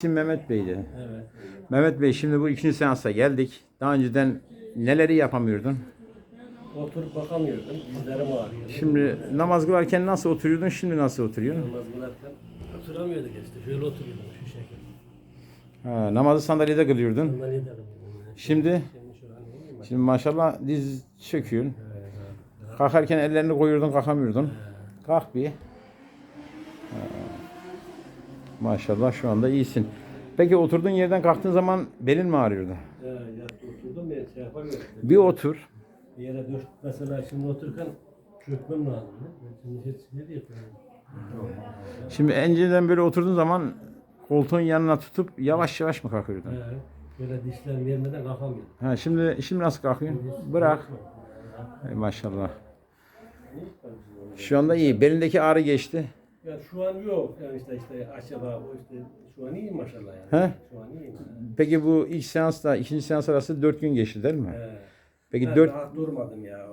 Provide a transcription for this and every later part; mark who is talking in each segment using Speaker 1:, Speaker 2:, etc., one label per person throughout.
Speaker 1: İsim Mehmet Bey'di.
Speaker 2: Evet.
Speaker 1: Mehmet Bey şimdi bu ikinci seansa geldik. Daha önceden neleri yapamıyordun?
Speaker 2: Oturup bakamıyordum. Dizlerim ağrıyordu.
Speaker 1: Şimdi namaz kılarken nasıl oturuyordun, şimdi nasıl oturuyorsun?
Speaker 2: Namaz kılarken oturamıyorduk işte. Şöyle oturuyordum şu şekilde.
Speaker 1: Ha, namazı sandalyede kılıyordun.
Speaker 2: Bundan iyi derim.
Speaker 1: Şimdi,
Speaker 2: Şimdi şu an iyiyim.
Speaker 1: şimdi maşallah diz çöküyorsun. Kalkarken ellerini koyuyordun, kalkamıyordun. Kalk bir. Maşallah şu anda iyisin. Peki oturduğun yerden kalktığın zaman belin mi ağrıyordu?
Speaker 2: Evet, yattı oturdum ben şey yapamıyorum.
Speaker 1: Bir otur.
Speaker 2: Bir yere düş, mesela şimdi otururken çökmem lazım. Şimdi hiç ne diye?
Speaker 1: Şimdi önceden böyle oturduğun zaman koltuğun yanına tutup yavaş yavaş mı kalkıyordun?
Speaker 2: Evet. Böyle dişler vermeden kalkamıyorum.
Speaker 1: Ha, şimdi şimdi nasıl kalkıyorsun? Bırak. Ey maşallah. Şu anda iyi. Belindeki ağrı geçti.
Speaker 2: Şu an yok. Yani işte işte aşağıda o işte şu an iyiyim maşallah yani.
Speaker 1: He?
Speaker 2: Şu an iyiyim.
Speaker 1: Peki bu ilk seansla ikinci seans arası 4 gün geçti değil mi?
Speaker 2: Evet.
Speaker 1: Peki
Speaker 2: Ben
Speaker 1: 4
Speaker 2: rahat durmadım ya.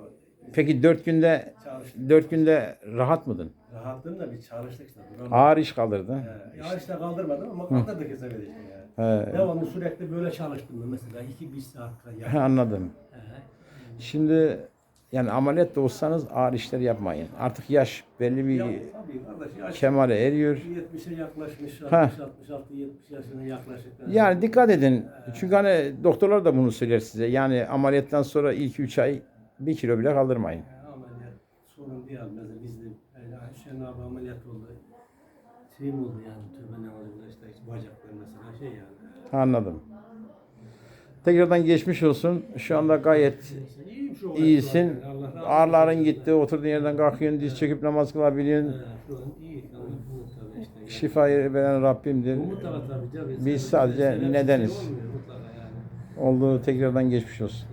Speaker 1: peki 4 günde
Speaker 2: Çalıştım.
Speaker 1: 4 günde rahat mıydın?
Speaker 2: Rahattım da bir çalıştık işte. duramadım.
Speaker 1: Ağır iş kaldırdı.
Speaker 2: He, Ya işte kaldırmadım ama kaldırdık kesemedik yani.
Speaker 1: He,
Speaker 2: Devamlı sürekli böyle çalıştım ben mesela. iki bir saat kadar.
Speaker 1: he, anladım.
Speaker 2: He.
Speaker 1: Şimdi yani ameliyat da olsanız ağır işler yapmayın. Artık yaş belli bir
Speaker 2: Ya tabii kardeş yaş
Speaker 1: kemale eriyor.
Speaker 2: 70'e yaklaşmış,
Speaker 1: Ha.
Speaker 2: 60, 66, 70 yaşına yaklaşık.
Speaker 1: Yani dikkat edin. Çünkü hani doktorlar da bunu söyler size. Yani ameliyattan sonra ilk 3 ay 1 kilo bile kaldırmayın.
Speaker 2: Ya, ameliyat sorun değil mesela bizde öyle Hüseyin abi ameliyat oldu. Şey mi oldu yani tövbe ne oldu işte, işte bacaklar mesela şey yani.
Speaker 1: Anladım. Tekrardan geçmiş olsun. Şu anda gayet iyisin. Ağrıların gitti. Oturduğun yerden kalkıyorsun. Diz çöküp namaz kılabiliyorsun. Şifayı veren Rabbimdir. Biz sadece nedeniz.
Speaker 2: Şey yani.
Speaker 1: Olduğu tekrardan geçmiş olsun.